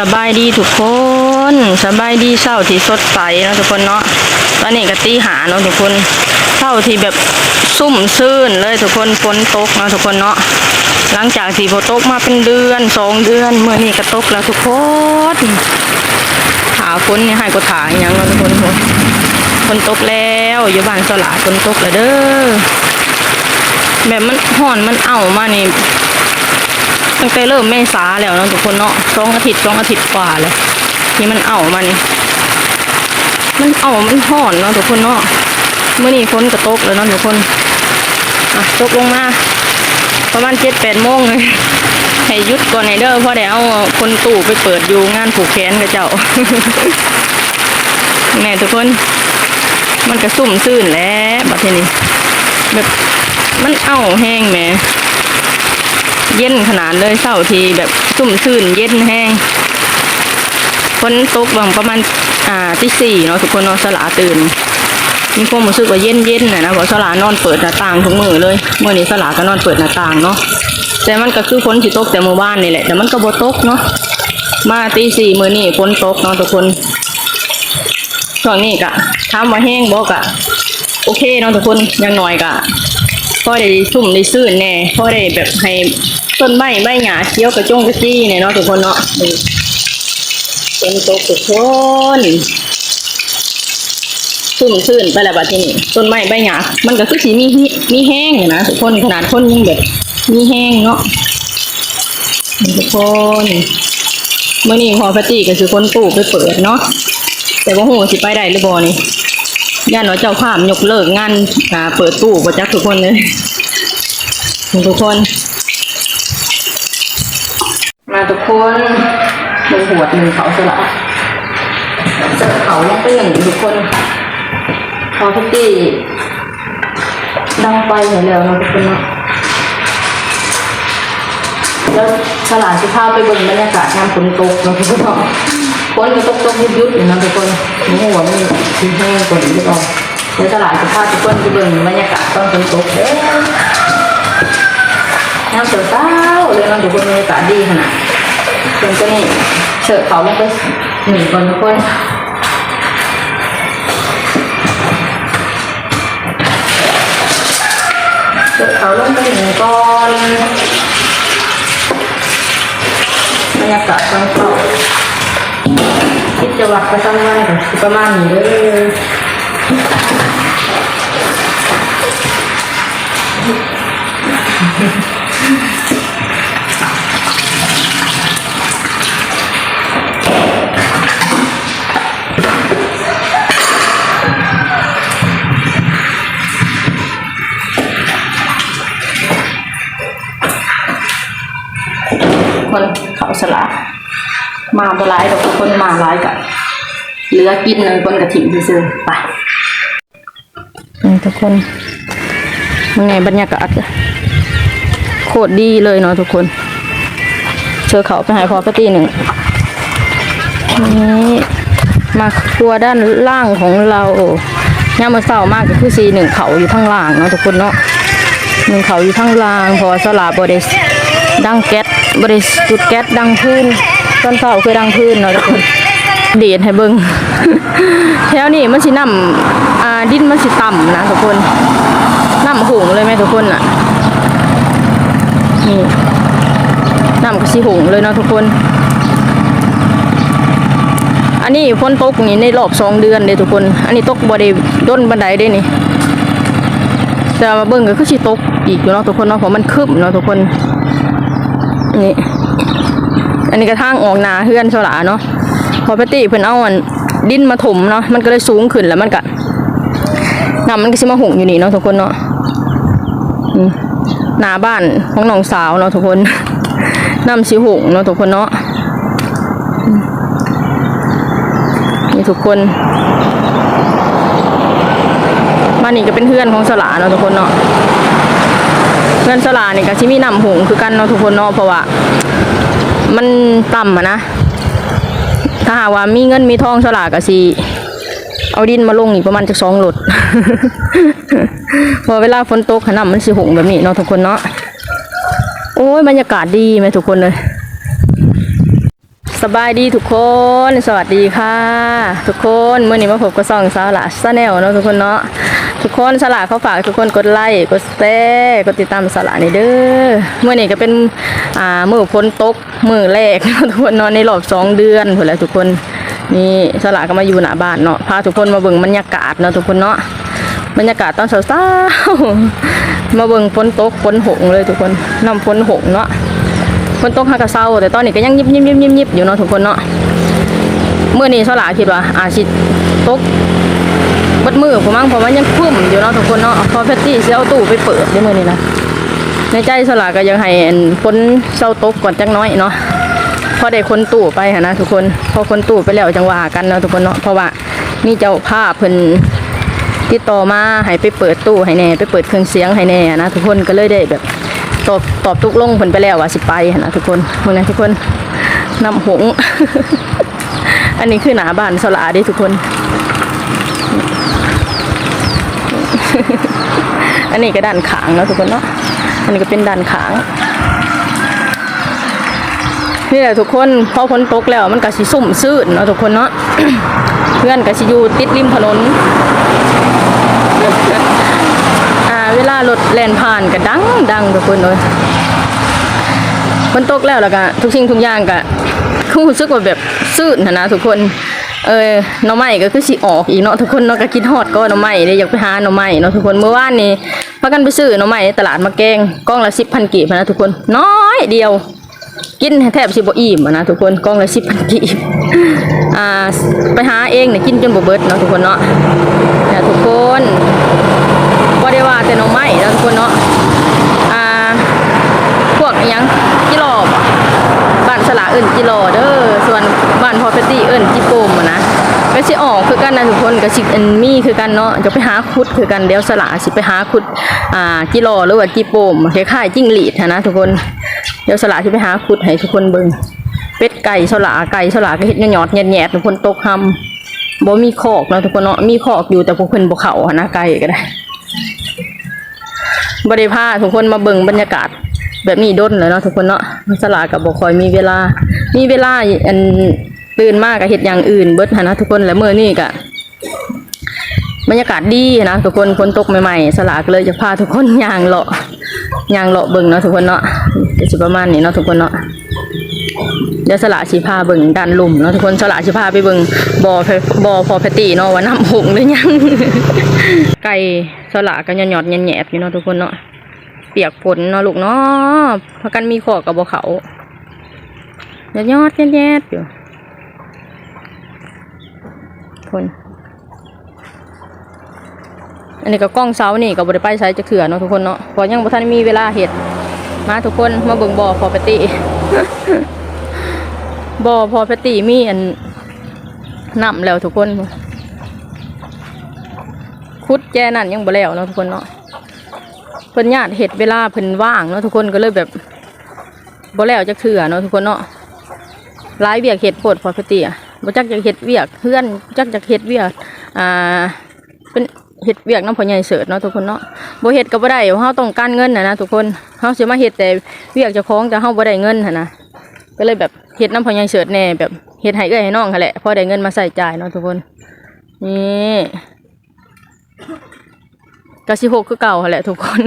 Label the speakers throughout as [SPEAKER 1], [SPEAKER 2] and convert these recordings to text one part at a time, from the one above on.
[SPEAKER 1] สบายดีทุกคนสบายดีเศร้าที่สดใสนะทุกคนเนาะตอนนี้ก็ตีหาเนาะทุกคนเศร้าที่แบบซุ่มซื่นเลยทุกคนฝนตกนะทุกคนเนาะหลังจากที่ฝนตกมาเป็นเดือนสองเดือนเมื่อนี้ก็ตกแล้วทุกคนหาฝนนี่ให้ก็ถ่ายยังเนาะทุกคนโหฝนตกแล้วอยู่บ้านสลาฝนตกแล้วเด้อแบบมันห่อนมันเอามานี่ ตั้งแต่เริ่มเมษาแล้วเนาะทุกคนเนาะสองอาทิตย์สองอาทิตย์กว่าเลยที่มันเอามานี่มันเอามันห่อนเนาะทุกคนเนาะเมื่อนี้ฝนกระตกแล้วเนาะทุกคนอะตกลงมาประมาณเจ็ดแปดโมงเลยให้ยุดก่อนไนเด้อเพราะเดี๋ยวเอาคนตู่ไปเปิดอยู่งานผูกแขนกับเจ้าแม่ทุกคน มันกระสุ่มซื่นแล้วบัดนี้แบบมันเอาแห้งแหม่ เย็นขนาดเลยเศร้าทีแบบซุ่มซื่นเย็นแห้งฝนตกบางประมาณอ่าที่สี่เนาะทุกคนนาะสลาตื่นมีความรู้สึกว่าเย็นเย็นนะนะเพราะสลานอนเปิดหน้าต่างทุกมือเลยเมื่อนี้สลาก็นอนเปิดหน้าต่างเนาะแต่มันก็คือฝนที่ตกแต่เมื่อวานนี่แหละแต่มันก็บ่ตกเนาะมาตีสี่มือนี่ฝนตกเนาะทุกคนช่วงนี้กะถามว่าแห้งบอกะโอเคเนาะทุกคนยังหน่อยกะ พอได้ชุ่มได้ซื่นแน่พอได้แบบให้ต้นไม้ใบหญ้าเขี้ยวกระจงกระจี้เนี่ยเนาะทุกคนเนาะเป็นตกทุกคนชุ่มซื่นไปแล้วบัดทีนี้ต้นไม้ใบหญ้ามันก็คือสีมีมีแห้งนะทุกคนขนาดคนยังแบบมีแห้งเนาะทุกคนเมื่อนี้พอพตีก็คือคนตู้ไปเปิดเนาะแต่ว่าโหสิไปได้หรือบ่นี่ ย่านว่าเจ้าภาพยกเลิกงานเปิดตู้ประจักทุกคนเลยทุกคน มาทุกคนลงหัวดหนึ่งเขาสละเสิร์ฟเขาลงไปอย่างนี้ทุกคนพอทุกที่ดังไฟเห็นแล้วนะทุกคนนะแล้วสลาสิพาไปบิ่งบรรยากาศงานฝนตกนะทุกคนฝนก็ตกตกยุบยุบอยู่นะทุกคน หนูหัวมันทิ้งแห้งกว่านี้หรือเปล่าเดี๋ยวสลาสิพาทุกคนไปเบิ่งบรรยากาศตอนฝนตกเด้อน้ำเสือเต้าเลยมันดูบนบรรยากาศดีขนาดจนก็นี่เสิร์ฟเขาลงไปหนีก่อนทุกคนเสิร์ฟเขาลงไปหนีก่อนบรรยากาศตอนเข้า จะวัดไปสักวันก็สิประมาณนี้เลย บหลายดอกคนมาหลายกับเหลือกินหนึ่งคนกระถิ่นซื้อๆไปนี่ทุกคนมันไงบรรยากาศโคตรดีเลยเนาะทุกคนเจอเขาไปหายพอปตีหนึ่งนี่มาครัวด้านล่างของเราย่ามมาเศร้ามากก็คือสีหนึ่งเขาอยู่ข้างล่างเนาะทุกคนเนาะหนึ่งเขาอยู่ข้างล่าง พอสลาบไดดังแก๊สบไดจุดแก๊สดังพื้น ตอนเศร้าคือดังพื้นเนาะทุกคนเดีดให้เบิงแถวนี้มันสิน้ำอ่าดินมันสิต่ำนะทุกคนน้ำหุงเลยไหมทุกคนอะนี่น้ำก็สีหงเลยเนาะทุกคน อันนี้ฝนตกนี่ในรอบสองเดือนเลยทุกคน อันนี้ตกบ่ได้ด้นบันไดได้นี่แต่มาเบิ่งก็คือสิตกอีกอยู่เนาะทุกคนเนาะเพราะมันคืบเนาะทุกคนนี่ อันนี้กระทั่งออกนาเฮือนสลาเนาะพอปติเพิ่นเอาอันดินมาถมเนาะมันก็เลยสูงขึ้นแล้วมันก็น้ำมันก็สิมาหงอยู่นี่เนาะทุกคนเนาะหนาบ้านของน้องสาวเนาะทุกคนน้ำสีหงเนาะทุกคนเนาะนี่ทุกคนบ้านนี้ก็เป็นเพื่อนของสลาเนาะทุกคนเนาะเพื่อนสลานี่ก็ชิมีน้ำหงคือกันเนาะทุกคนเนาะเพราะว่า มันต่ำอะนะ ถ้าหากว่ามีเงินมีทองสลากก็สิเอาดินมาลงอีกประมาณจะสองหลด พอเวลาฝนตกขนาดมันสิหงแบบนี้เนาะทุกคนเนาะ โอ้ยบรรยากาศดีไหมทุกคนเลย สบายดีทุกคน สวัสดีค่ะ ทุกคนเมื่อนี้มาพบกับซองสาวลาซาแนลเนาะทุกคนเนาะ กคนสลาเขาฝากทุกคนกดไลค์กดแชร์กดติดตามสลานี่เด้อเมื่อนี้ก็เป็นอ่ามือพ้นตกมือแรกเนาะทุกคนนาะในรอบสองเดือนพุ่นแหละทุกคนนี่สลาก็มาอยู่หน้าบ้านเนาะพาทุกคนมาเบิ่งบรรยากาศเนาะทุกคนเนาะบรรยากาศตอนเช้าๆมาเบิ่งฝนตกฝนหงเลยทุกคนน้ำฝนหงเนาะฝนตกฮักกะเศร้าแต่ตอนนี้ก็ยังยิบยิบยิบยิบยิบอยู่เนาะทุกคนเนาะเมื่อนี้สลาคิดว่าอาจสิตก ดมือผมมั้งเพราะว่ายังคลุ้มอยู่เนาะทุกคนเนาะพอแพตตี้เสิเอาตู้ไปเปิดได้มือนี้นะในใจสลาก็ยังให้อันเศร้าตกก่อนจักหน้อยเนาะพอได้คนตู้ไปหนนะทุกคนพอคนตู้ไปแล้วจังหว่ากันเนาะทุกคนเนาะเพราะว่านี่เจ้าภาพเพิ่นติดต่อมาให้ไปเปิดตู้ให้แน่ไปเปิดเครื่องเสียงให้แน่นะทุกคนก็เลยได้แบบตอบตอบทุกลงผลไปแล้วว่าสิไปนะทุกคนพวกนั้ทุกคนนำหงส์อันนี้คือหนาบ้านสลาดิทุกคน อันนี้ก็ด้านขางเนาะทุกคนเนาะอันนี้ก็เป็นด้านขางนี่แหละทุกคนพอฝนตกแล้วมันก็สิสุ่มซื่นเนาะทุกคนเนาะเพื่อนก็สิอยู่ติดริมถนนอ่าเวลารถแล่นผ่านก็ดังดังทุกคนเลยฝนตกแล้วแล้วก็ทุกสิ่งทุกอย่างก็คือรู้สึกว่าแบบซื่นนะนะทุกคน เออหน่อไม้ก็คือสิออกอีกเนาะทุกคนเนาะก็คิดฮอดก็หน่อไม้เลยอยากไปหาหน่อไม้เนาะทุกคนเมื่อวานนี้พากันไปซื้อหน่อไม้ในตลาดมาแกงกล้องละสิบพันกีบนะทุกคนน้อยเดียว กินแทบสิบอิ่มนะทุกคนกล้องละสิบพันกีบอ่าไปหาเองเนี่ยกินจนบ่เบิดเนาะทุกคนเนาะนี่ยทุกคนบ่ได้ว่าแต่หน่อไม้นะทุกคนเนาะอ่าพวกยัง สลาเอิ้นกิโลเด้อส่วนบ้านพอเปตตี้เอิ้นจิโปมะนะก็สิออกคือกันนะทุกคนก็สิอันมีคือกันเนาะจะไปหาขุดคือกันเดี๋ยวสลาสิไปหาขุดอ่ากิโลหรือว่าจิโปมคล้ายๆจิ้งหรีดนะทุกคนเดี๋ยวสลาที่ไปหาขุดให้ทุกคนเบิ่งเป็ดไก่สลาไก่สลาก็เฮ็ดหยอดๆแยดๆทุกคนตกคำบ่มีคอกนะทุกคนเนาะมีคอกอยู่แต่พวกเพิ่นบ่เข้าหั้นนะไก่ก็ได้บ่ได้พาทุกคนมาเบิ่งบรรยากาศ แบบนี้ด้นเลยเนาะทุกคนเนาะสลาก็บ่ค่อยมีเวลา มีเวลาอันตื่นมากก็เฮ็ดอย่างอื่นเบิดหั้นนะทุกคนและมื้อนี้ก็บรรยากาศดีนะทุกคนฝนตกใหม่ๆ สลากเลยจะพาทุกคนยางเลาะยางเลาะเบิ่งเนาะทุกคนเนาะเดี๋ยวสิประมาณนี้เนาะทุกคนเนาะเดี๋ยวสละสิพาเบิ่งด้านลุ่มเนาะทุกคนสละสิพาไปเบิ่งบ่อพบ่อพอแพตตีเนาะว่าน้ำหงหรือยังไก่สละก็หยอดๆแหยบอยู่เนาะทุกคนเนาะ เปียกฝนเนาะลูกเนาะพากันมีขอกับบ่เขาหยอดแยบๆอยู่คนอันนี้ก็กล้องเสานี่ก็บบริไปใช้จะเขื่อเนาะทุกคนเนาะพอยังบ่ทันมีเวลาเห็ดมาทุกคนมาเบิ่งบ่อพอปติบ่อพอปติมีอันน้ำแล้วทุกคนคุดแจนั่นยังบ่แล้วเนาะทุกคนเนาะ เพิ่นญาติเห็ดเวลาเพิ่นว่างเนาะทุกคนก็เลยแบบบ่แล้วจะเขื่อเนาะทุกคนเนาะหลายเวียกเห็ดโพดพอปติอะบ่จักจะเห็ดเวียกเพื่อนจักจะเห็ดเวียกอ่าเป็นเฮ็ดเวียกน้ำพ่อใหญ่เสิร์ชเนาะทุกคนเนาะบ่เฮ็ดก็บ่ได้เพราะเฮาต้องการเงินน่ะนะทุกคนเฮาสิมาเฮ็ดแต่เวียกเจ้าของแต่เฮาบ่ได้เงินหั่นะก็เลยแบบเฮ็ดน้ำพ่อใหญ่เสิร์ชแน่แบบเฮ็ดให้เอื้อยให้น้องหั่นแหละพอได้เงินมาใส่จ่ายเนาะทุกคนนี่ ก็สิหกคือเก่าแหละทุกคน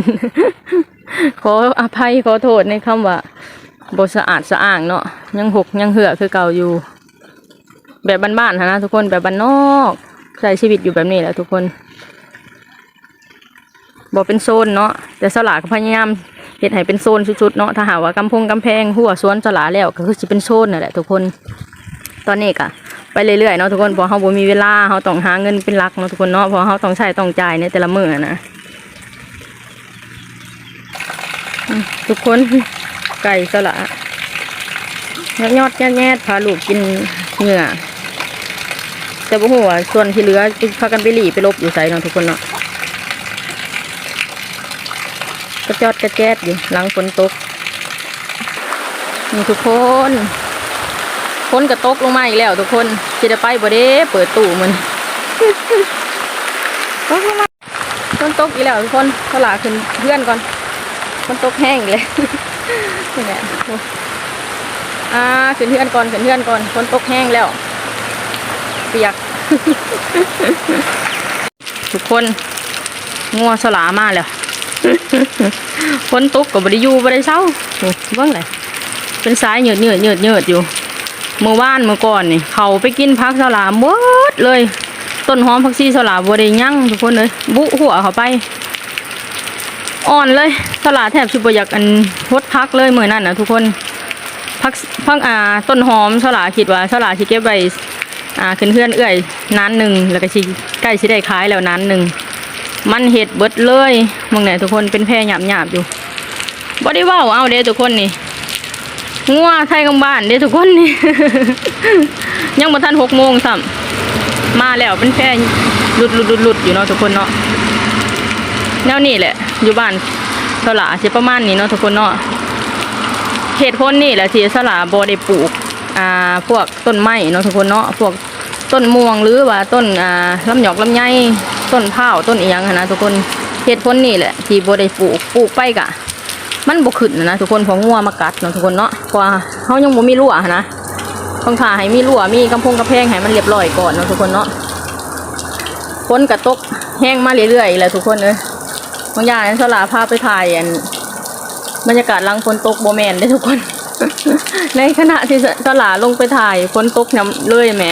[SPEAKER 1] ขออภัยขอโทษในคำว่าบสะอาดสะอ้างเนาะยังหกยังเหือคือเก่าอยู่ แบบบ้านๆนะทุกคนแบบบ้านนอกใช้ชีวิตอยู่แบบนี้แหละทุกคนบอกเป็นโซนเนาะแต่สลาก็พยายามเฮ็ดให้เป็นโซนชุดๆเนาะถ้าหาว่ากำพงกำแพงหัวสวนสลาแล้วก็คือสิเป็นโซนนั่นแหละทุกคน ตอนนี้ก็ ไปเรื่อยๆเนาะทุกคนเพราะเฮาบ่มีเวลาเฮาต้องหาเงินเป็นหลักเนาะทุกคนเนาะเพราะเฮาต้องใช้ต้องจ่ายในแต่ละมื้อนะทุกคนไก่สละยอดๆแง่ๆพาลูกกินเหงื่อแต่บ่ฮู้ว่าส่วนที่เหลือพากันไปหลีไปลบอยู่ไสเนาะทุกคนเนาะกระจอดกระแจดอยู่หลังฝนตกนี่ทุกคน ฝนกระตกลงมาอีกแล้วทุกคนจะได้ไปบ่เด้เปิดตู้มันตกลงมาฝนตกอีกแล้วทุกคนเขาหลาขึ้นเพื่อนก่อนฝนตกแห้งเลยนี่แหละอ่าขึ้นเทือนก่อนขึ้นเทือนก่อนฝนตกแห้งแล้ว เปียก ทุกคนงัวสลามาแล้วฝนตกก็บ่ได้ยูบ่ได้เศร้าเบิ่งเลยเป็นสายเหยือดเหยือดเหยือดเหยือดอยู่ เมื่อวานเมื่อก่อนนี่เขาไปกินพักสลาหมดเลย ต้นหอมผักชีสลาบ่ได้ยั่งทุกคนเลยบุหัวเขาไป อ่อนเลยสลาแทบสิบอยากอันพดพักเลยเมื้อนั้นนะทุกคนพักพักอ่าต้นหอมสลาคิดว่าสลาสิเก็บไว้อ่าขึ้นเพื่อนเอื้อยนานหนึ่งแล้วก็สิใกล้สิได้ขายแล้วนานหนึ่งมันเห็ดเบิดเลยมึงไหนทุกคนเป็นแพร่หยาบหยาบอยู่บ่ได้ว้าเอาเด้ทุกคนนี่ งัวไทยกำบ้านเด้ทุกคนนี่ ยังบ่ทันหกโมงซ้ำมาแล้วเป็นแพร่หลุดหลุดหลุดหลุดอยู่เนาะทุกคนเนาะแนวนี้แหละ อยู่บ้านสลาสิประมาณนี้เนาะทุกคนเนาะเหตุผลนี่แหละที่สลาบ่ได้ปลูกอ่าพวกต้นไม้เนาะทุกคนเนาะพวกต้นม่วงหรือว่าต้นอ่าลำหยอกลำไยต้นข้าต้นอียงนนะทุกคนเหตุผลนี่แหละที่บ่ได้ปลูกปลูกไปกะ มันบ่ขึ้นนะทุกคนเพองัวมากัดเนาะทุกคนเนาะเพราะว่าเฮายังบ่มีรั้วนะต้องถ่าให้มีรั้วมีกำพงกระแพงให้มันเรียบร้อยก่อนเนาะทุกคนเนาะฝนกระตกแห้งมาเรื่อยๆแหละทุกคนเอ้ยบางอย่างนั้นสลาพาไปถ่ายอันบรรยากาศลังฝนตกโบแมนได้ทุกคน ในขณะที่สลาลงไปถ่ายฝนตกน้ำเลื่อยแหม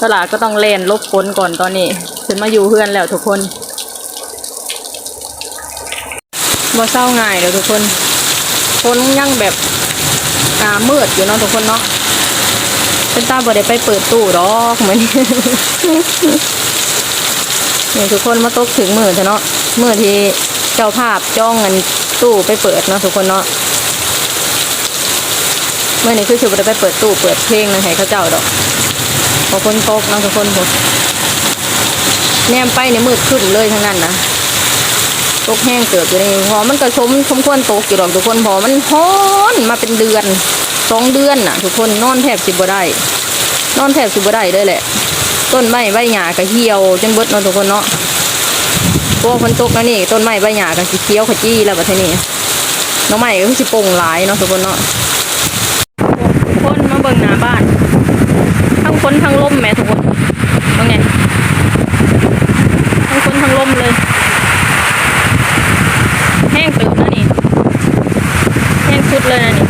[SPEAKER 1] สลาก็ต้องเล่นลบฝนก่อนตอนนี้ขึ้นมาอยู่เพื่อนแล้วทุกคน บ่เศร้าง่ายเลยทุกคนฝนยังแบบอ่ามืดอยู่เนาะทุกคนเนาะเป็นตาบ่ได้ไปเปิดตู้ดอกเหมือนนี่ทุกคนมาตกถึงมือเถอะเนาะมือที่เจ้าภาพจ้องเงินตู้ไปเปิดเนาะทุกคนเนาะเมื่อนี้คือสิบได้ไปเปิดตู้เปิดเพลงนะให้เขาเจ้าดอกพอคนตกเนาะทุกคนผมแนมไปเนี่ยมืดขึ้นเลยทั้งนั้นนะ ตกแห้งเกิดอยู่ในพอมันก็สมสมควรตกอยู่ดอกทุกคนพอมันฮ้อนมาเป็นเดือนสองเดือนน่ะ ทุกคนนอนแทบสิบ่ได้ นอนแทบสิบ่ได้เลยแหละ ต้นไม้ใบหญ้าก็เหี่ยวจนเบิดเนาะทุกคนเนาะพวกฝนตกแล้วนี่ต้นไม้ใบหญ้าก็สิเขียวขจี้แล้วบัดนี้น้องใหม่ก็คือสิโป่งหลายเนาะทุกคนเนาะคนมาเบิ่งหน้าบ้าน ทั้งฝนทั้งลมแม่ทุกคนว่าไงทั้งฝนทั้งลมเลย แห้งตึกนะนี่แห้งสุด เลยนะนี่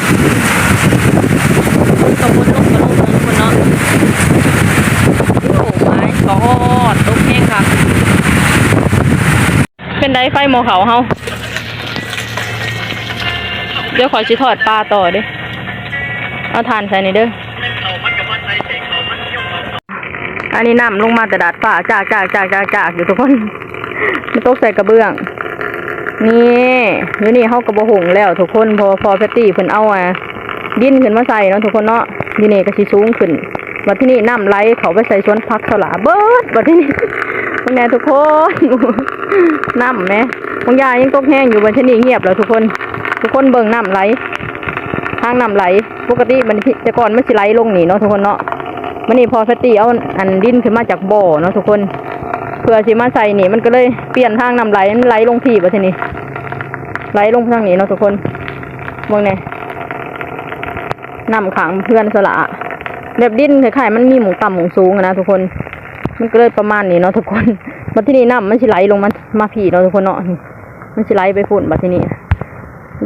[SPEAKER 1] ฝนกับฝนลมกับลมนะทุกคนเนาะโอ้ไม้กอดตกแห้งค่ะ เป็นไดไฟหมอเขาเฮาเดี๋ยวขอชิทอดปลาต่อเดิเอาทานใส่นี่เด้ออันนี้น้ำลงมาแต่ดาดฟ้าจากจากจากจากจากอยู่ทุกคนมันตกใส่กระเบื้อง นี่ยวนี้เขากระบหงแล้วทุกคนพอพอแพตตี้เพิ่นเอาอะดินขึ้นมาใส่เนาะทุกคนเนาะดินนี่ก็สิสูงขึ้นบัดที่นี่น้ำไหลเขาไปใส่สวนพักสลาเบิดบัดที่นี่พวกแน่ทุกคนน้ำแหมบางยายังตกแห้งอยู่บัดที่นี่เงียบแล้วทุกคน ทุกคนเบิ่งน้ำไหลทางน้ำไหล ปกติมันแต่ก่อนมันสิไหลลงนี่เนาะทุกคนเนาะมันนี่พอสตีเอาอันดินขึ้นมาจากบ่อเนาะทุกคน พื่อสิมาใส่นี่มันก็เลยเปลี่ยนทางนำไหลมันไหลลงที่บัดที่นี่ไหลลงทางนี้เนาะทุกคนเบิ่งแน่น้ำขังเพื่อนสละแบบดิ้นคล้ายๆมันมีหมูต่ำหมูสูงนะทุกคน มันก็เลยประมาณนี้เนาะทุกคนบัดที่นี่น้ำมันสิไหลลงมามาผีเนาะทุกคนเนาะมันสิไหลไปฝุ่นบัดที่นี่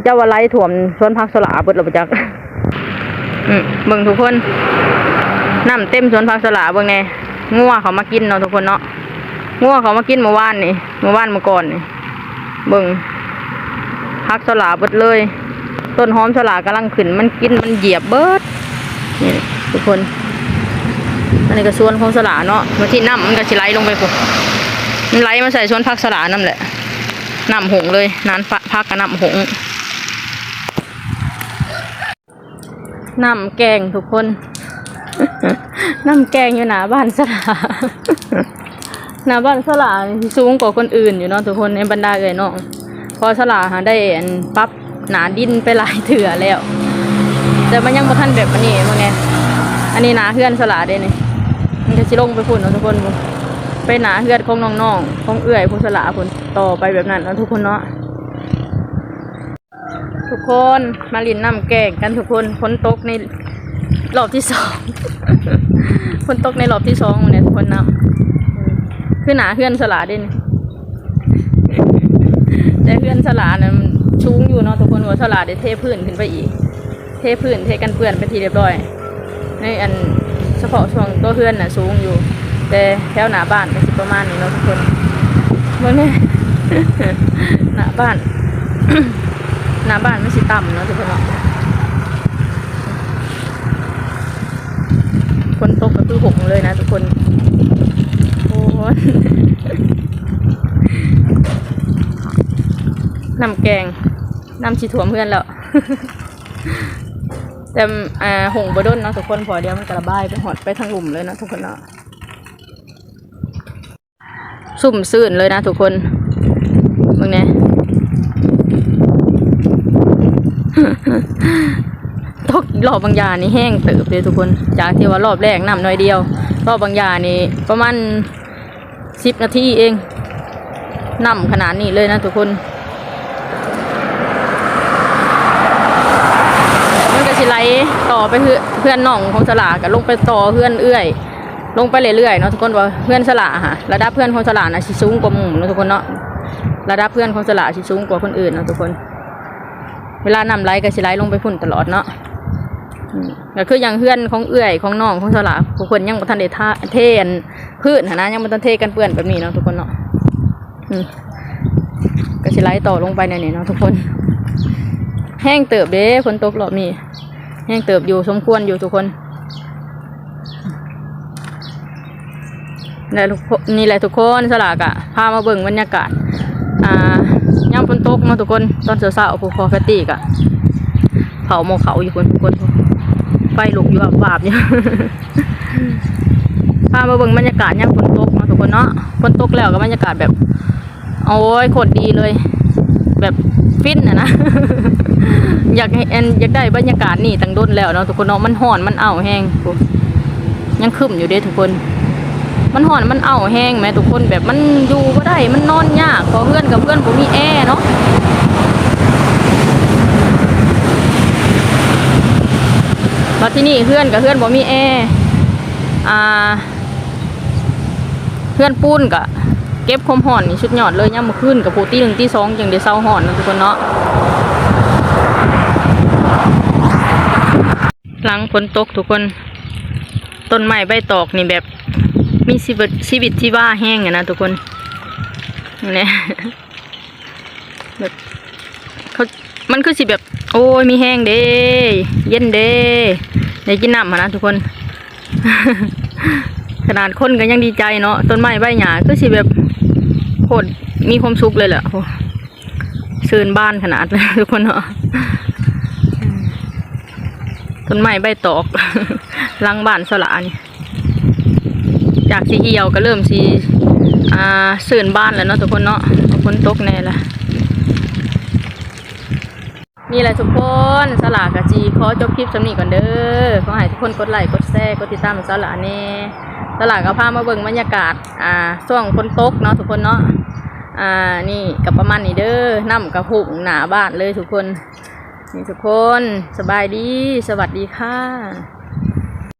[SPEAKER 1] เจ้าว่าไหลถ่วมสวนพักสลาเบิดเราไปจักอืมเบิ่งทุกคนน้ำเต็มสวนพักสลาเบิ่งแน่งัวเขามากินเนาะทุกคนเนาะ งัวเขามากินเมื่อวานนี่เมื่อวานเมื่อก่อนนี่เบิ่งพักสลาเบิดเลย ต้นหอมสลากำลังขึ้น มันกินมันเหยียบเบิดนี่ทุกคน อันนี้ก็ส่วนของสลาเนาะมาที่น้ำมันก็สิไหลลงไปปุ๊บมันไหลมาใส่ส่วนพักสลานั่นแหละน้ำหงเลยนานพักกับน้ำหงน้ำแกงทุกคน น้ำแกงอยู่หนาบ้านสลา หนาบ้านสลาสูงกว่าคนอื่นอยู่เนาะทุกคนในบรรดาเอ่ยน้องพอสลาหาได้อันปั๊บหนาดินไปหลายเถื่อแล้ว แต่มันยังบ่ทันแบบอันนี้มั้งไงอันนี้หนาเฮือนสลาเด้นี่มันจะสิลงไปพุ่นเนาะทุกคนไปหนาเฮือนของน้องๆของเอื้อยผู้สลาพุ่นต่อไปแบบนั้นเนาะทุกคนเนาะทุกคนมาลินน้ำแกงกันทุกคนฝนตกในรอบที่สองฝนตกในรอบที่สองวันนี้ทุกคนนะ คือหนาเฮือนสลาเด่นแต่เฮือนสลาเนะมันชูงอยู่เนาะทุกคนว่าสลาได้เทพื้นขึ้นไปอีก เทพื้นเทกันเปื้อนไปนทีเรียบร้อยในอันเฉพาะช่วงตัวเฮือนน่ะสูงอยู่ แต่แถวหนาบ้านก็สิประมาณนี้เนาะทุกคนเมื่อนี้หนาบ้านหนาบ้านไม่สิต่ำเนาะทุกคนเนาะคนตกก็คือหงเลยนะทุกคน อ้ยน้ำแกงน้ำชีถั่วเพื่อนแล้วแต่อ่าหงบดนเนาะทุกคนพอเดียวมันกระบายไปหอดไปทางหลุมเลยนะทุกคนเนาะสุ่มซื่นเลยนะทุกคนมึงเนี่ยตกรอบบางยานี่แห้งเติบเลยทุกคน จากที่ว่ารอบแรกน้ำน้อยเดียว รอบบางยานี่ประมาณ สิบนาทีเองน้ำขนาดนี้เลยนะทุกคนมันก็สิไหลต่อไปเพื่อนน้องของสลากับลงไปต่อเพื่อนเอื้อย ลงไปเรื่อยๆเนาะทุกคนว่าเพื่อนสลาค่ะระดับเพื่อนของสลานะสิสูงกว่าหมู่เนาะทุกคนเนาะระดับเพื่อนของสลาสิสูงกว่าคนอื่นเนาะทุกคน เวลานำไหลก็สิไหลลงไปพุ่นตลอดเนาะก็คืออย่างเพื่อนของเอื้อยของน้องของสลาพวกคนยังบ่ทันได้ท่าเทน พื้นนะยังบ่ทันเทกันเปื้อนแบบนี้เนาะทุกคนเนาะอืมก็สิไหลต่อลงไปในนี้เนาะทุกคน แห้งเติบเด้ฝนตกหรอบนี้แห้งเติบอยู่สมควรอยู่ทุกคนนี่แหละทุกคนนี่แหละทุกคนสลากอะพามาเบิ่งบรรยากาศอ่ายามฝนตกมาทุกคนตอนเช้าๆผู้พอแฟตตี้กะเผาหมเขาอยู่คนทุกคนไฟลุกอยู่วาบๆอยู่ พามาเบิ่งบรรยากาศยามฝนตกมาทุกคนเนาะฝนตกแล้วก็บรรยากาศแบบ โอ้ยโคตรดีเลย แบบฟินอะนะอยากให้แอนอยากได้บรรยากาศนี่ตั้งด้นแล้วเนาะทุกคนเนาะมันห่อนมันเอ้าแห้งยังคึมอยู่เด้ทุกคน มันห่อนมันเอ้าแห้งไหมทุกคนแบบมันอยู่ก็ได้มันนอนยากเพอเพื่อนกับเพื่อนผมมีแอร์เนาะมาที่นี่เพื่อนกับเพื่อนผมมีแอร์อ่า พื่อนปูนกะเก็บคมห่อนนี่ชุดหยอดเลยย่ามาขึ้นกับปูตีหนึ่งตีสองจังเดียวเศร้าห่อนนะทุกคนเนาะหลังฝนตกทุกคนต้นไม้ใบตอกนี่แบบมีชีวิตชีวิตที่ว่าแห้งอะนะทุกคนเนี่ยแบบเขามันคือสิแบบ โอ้ยมีแห้งเด้เย็นเด้ได้กินน้ำมานะทุกคน ขนาดคนก็ยังดีใจเนาะต้นไม้ใบหญ้าคือสิแบบโคตรมีความสุขเลยแหละโหซื่นบ้านขนาดเลยทุกคนเนาะต้นไม้ใบตอกลังบ้านสลานี่จากสีเหี่ยวก็เริ่มสีอ่าเสื่นบ้านแล้วเนาะทุกคนเนาะฝนตกแน่ละนี่แหละทุกคนสลากะจีขอจบคลิปสำนีก่อนเด้อขอให้ทุกคนกดไลค์กดแชร์กดติดตามสลาเน่ ตลากก็พามาเบิ่งบรรยากาศ อ่าช่วงฝนตกเนาะทุกคนเนาะ อ่า นี่กับประมาณนี้เด้อน้ำกับหุ่งหนาบ้านเลยทุกคน นี่ทุกคน สบายดี สวัสดีค่ะ